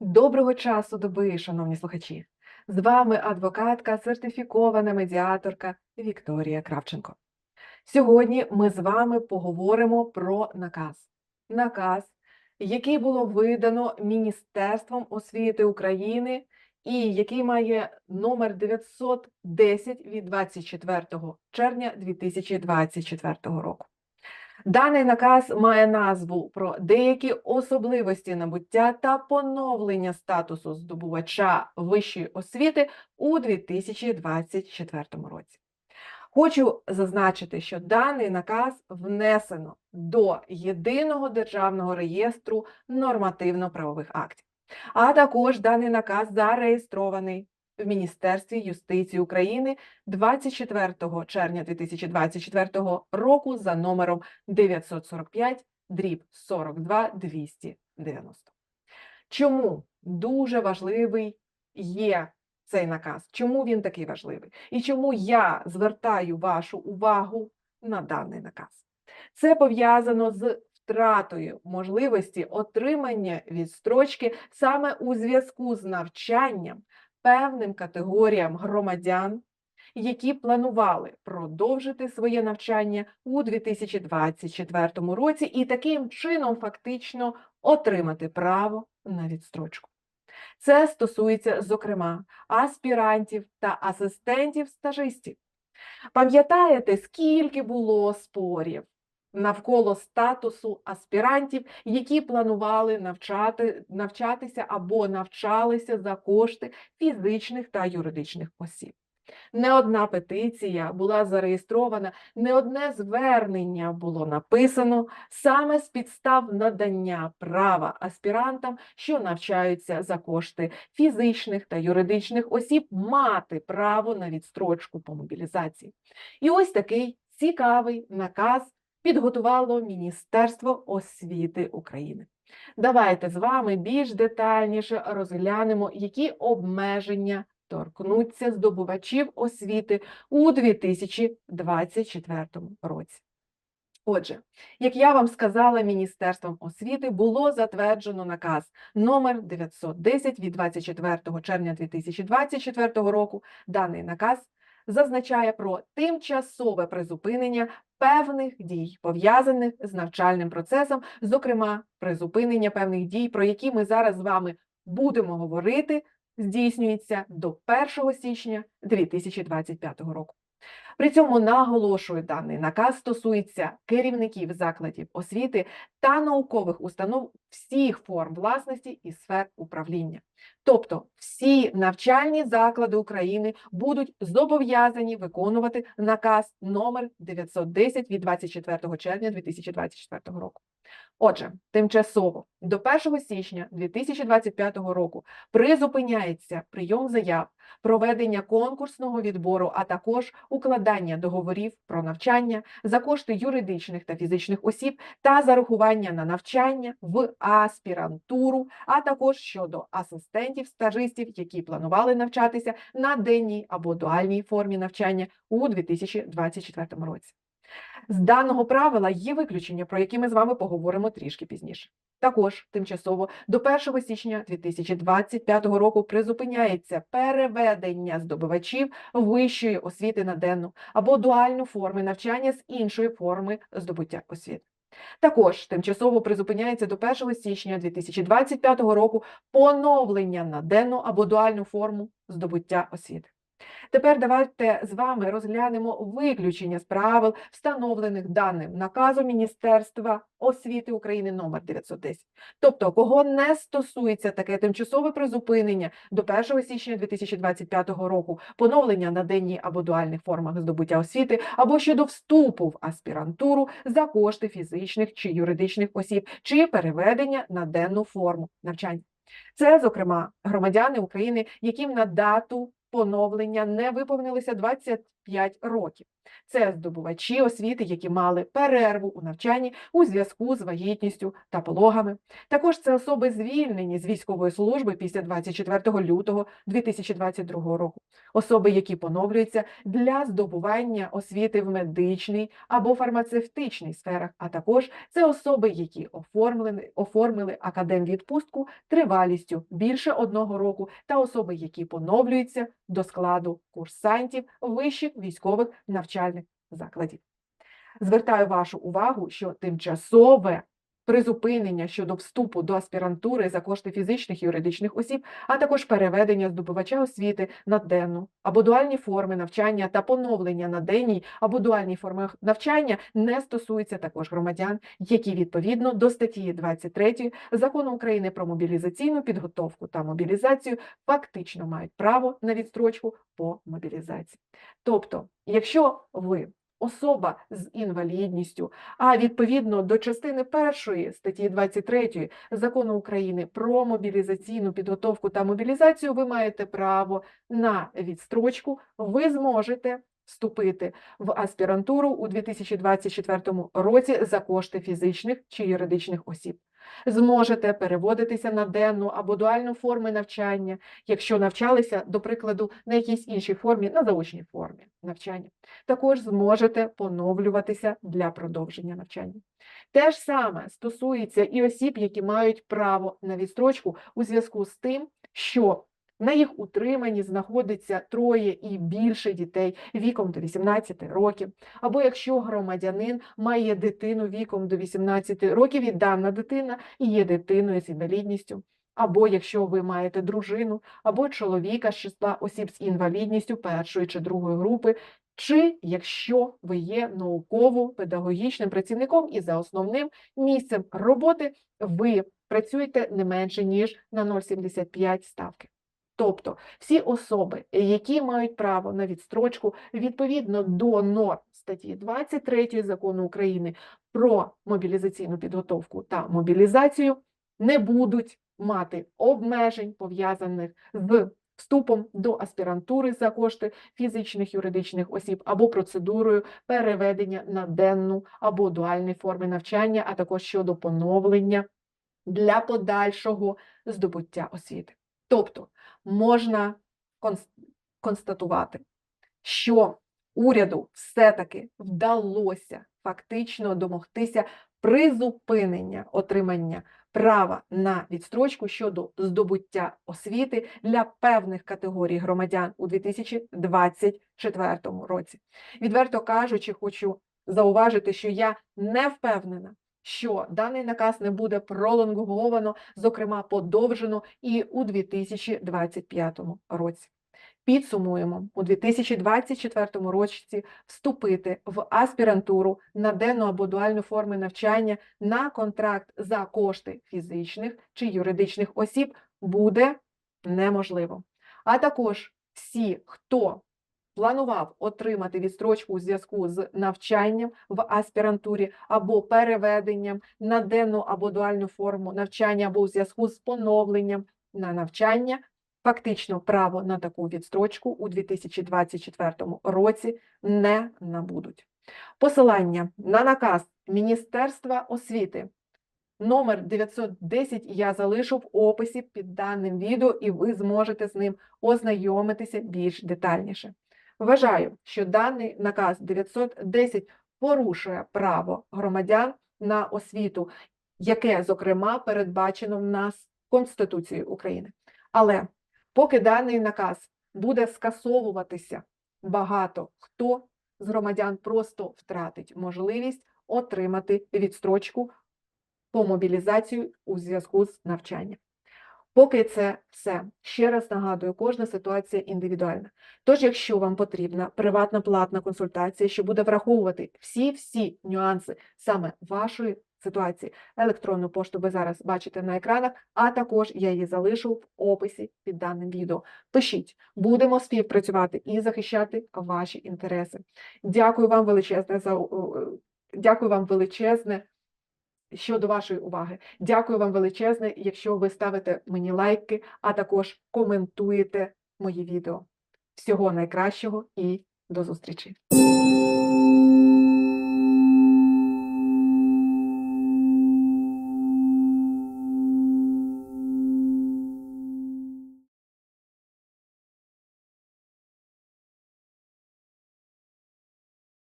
Доброго часу доби, шановні слухачі! З вами адвокатка, сертифікована медіаторка Вікторія Кравченко. Сьогодні ми з вами поговоримо про наказ. Наказ, який було видано Міністерством освіти України і який має номер 910 від 24 червня 2024 року. Даний наказ має назву про деякі особливості набуття та поновлення статусу здобувача вищої освіти у 2024 році. Хочу зазначити, що даний наказ внесено до єдиного державного реєстру нормативно-правових актів, а також даний наказ зареєстрований в Міністерстві юстиції України 24 червня 2024 року за номером 945 дріб 42 290. Чому дуже важливий є цей наказ? Чому він такий важливий? І чому я звертаю вашу увагу на даний наказ? Це пов'язано з втратою можливості отримання відстрочки саме у зв'язку з навчанням певним категоріям громадян, які планували продовжити своє навчання у 2024 році і таким чином фактично отримати право на відстрочку. Це стосується, зокрема, аспірантів та асистентів стажистів. Пам'ятаєте, скільки було спорів навколо статусу аспірантів, які планували навчати, навчатися або навчалися за кошти фізичних та юридичних осіб. Не одна петиція була зареєстрована, не одне звернення було написано саме з підстав надання права аспірантам, що навчаються за кошти фізичних та юридичних осіб, мати право на відстрочку по мобілізації. І ось такий цікавий наказ підготувало Міністерство освіти України. Давайте з вами більш детальніше розглянемо, які обмеження торкнуться здобувачів освіти у 2024 році. Отже, як я вам сказала, Міністерством освіти було затверджено наказ номер 910 від 24 червня 2024 року. Даний наказ зазначає про тимчасове призупинення певних дій, пов'язаних з навчальним процесом, зокрема, призупинення певних дій, про які ми зараз з вами будемо говорити, здійснюється до 1 січня 2025 року. При цьому наголошую, даний наказ стосується керівників закладів освіти та наукових установ всіх форм власності і сфер управління. Тобто всі навчальні заклади України будуть зобов'язані виконувати наказ номер 910 від 24 червня 2024 року. Отже, тимчасово до 1 січня 2025 року призупиняється прийом заяв, проведення конкурсного відбору, а також укладання договорів про навчання за кошти юридичних та фізичних осіб та зарахування на навчання в аспірантуру, а також щодо асистентів, стажистів, які планували навчатися на денній або дуальній формі навчання у 2024 році. З даного правила є виключення, про які ми з вами поговоримо трішки пізніше. Також тимчасово до 1 січня 2025 року призупиняється переведення здобувачів вищої освіти на денну або дуальну форми навчання з іншої форми здобуття освіти. Також тимчасово призупиняється до 1 січня 2025 року поновлення на денну або дуальну форму здобуття освіти. Тепер давайте з вами розглянемо виключення з правил, встановлених даним наказом Міністерства освіти України номер 910. Тобто, кого не стосується таке тимчасове призупинення до 1 січня 2025 року, поновлення на денній або дуальних формах здобуття освіти, або щодо вступу в аспірантуру за кошти фізичних чи юридичних осіб, чи переведення на денну форму навчання. Це, зокрема, громадяни України, яким на дату поновлення не виповнилося 5 років. Це здобувачі освіти, які мали перерву у навчанні у зв'язку з вагітністю та пологами. Також це особи звільнені з військової служби після 24 лютого 2022 року, особи, які поновлюються для здобування освіти в медичній або фармацевтичній сферах, а також це особи, які оформлені, оформили академвідпустку тривалістю більше одного року, та особи, які поновлюються до складу курсантів вищих військових навчальних закладів. Звертаю вашу увагу, що тимчасове призупинення щодо вступу до аспірантури за кошти фізичних і юридичних осіб, а також переведення здобувача освіти на денну або дуальні форми навчання та поновлення на денній або дуальній форми навчання не стосується також громадян, які відповідно до статті 23 Закону України про мобілізаційну підготовку та мобілізацію фактично мають право на відстрочку по мобілізації. Тобто, якщо ви особа з інвалідністю, а відповідно до частини першої статті 23 Закону України про мобілізаційну підготовку та мобілізацію, ви маєте право на відстрочку, ви зможете вступити в аспірантуру у 2024 році за кошти фізичних чи юридичних осіб. Зможете переводитися на денну або дуальну форми навчання, якщо навчалися, до прикладу, на якійсь іншій формі, на заочній формі навчання. Також зможете поновлюватися для продовження навчання. Те ж саме стосується і осіб, які мають право на відстрочку у зв'язку з тим, що на їх утриманні знаходиться троє і більше дітей віком до 18 років, або якщо громадянин має дитину віком до 18 років, і дана дитина є дитиною з інвалідністю, або якщо ви маєте дружину, або чоловіка з числа осіб з інвалідністю першої чи другої групи, чи якщо ви є науково-педагогічним працівником і за основним місцем роботи ви працюєте не менше, ніж на 0,75 ставки. Тобто всі особи, які мають право на відстрочку відповідно до норм статті 23 закону України про мобілізаційну підготовку та мобілізацію, не будуть мати обмежень, пов'язаних з вступом до аспірантури за кошти фізичних юридичних осіб або процедурою переведення на денну або дуальні форми навчання, а також щодо поновлення для подальшого здобуття освіти. Тобто можна констатувати, що уряду все-таки вдалося фактично домогтися призупинення отримання права на відстрочку щодо здобуття освіти для певних категорій громадян у 2024 році. Відверто кажучи, хочу зауважити, що я не впевнена, що даний наказ не буде пролонговано, зокрема подовжено і у 2025 році. Підсумуємо, у 2024 році вступити в аспірантуру на денну або дуальну форми навчання на контракт за кошти фізичних чи юридичних осіб буде неможливо. А також всі, хто планував отримати відстрочку у зв'язку з навчанням в аспірантурі або переведенням на денну або дуальну форму навчання, або у зв'язку з поновленням на навчання, фактично право на таку відстрочку у 2024 році не набудуть. Посилання на наказ Міністерства освіти. Номер 910 я залишу в описі під даним відео, і ви зможете з ним ознайомитися більш детальніше. Вважаю, що даний наказ 910 порушує право громадян на освіту, яке, зокрема, передбачено в нас Конституцією України. Але поки даний наказ буде скасовуватися, багато хто з громадян просто втратить можливість отримати відстрочку по мобілізацію у зв'язку з навчанням. Поки це все, ще раз нагадую, кожна ситуація індивідуальна. Тож, якщо вам потрібна приватна платна консультація, що буде враховувати всі-всі нюанси саме вашої ситуації, електронну пошту ви зараз бачите на екранах, а також я її залишу в описі під даним відео. Пишіть, будемо співпрацювати і захищати ваші інтереси. Дякую вам величезне за дякую вам величезне щодо вашої уваги. Дякую вам величезне, якщо ви ставите мені лайки, а також коментуєте мої відео. Всього найкращого і До зустрічі!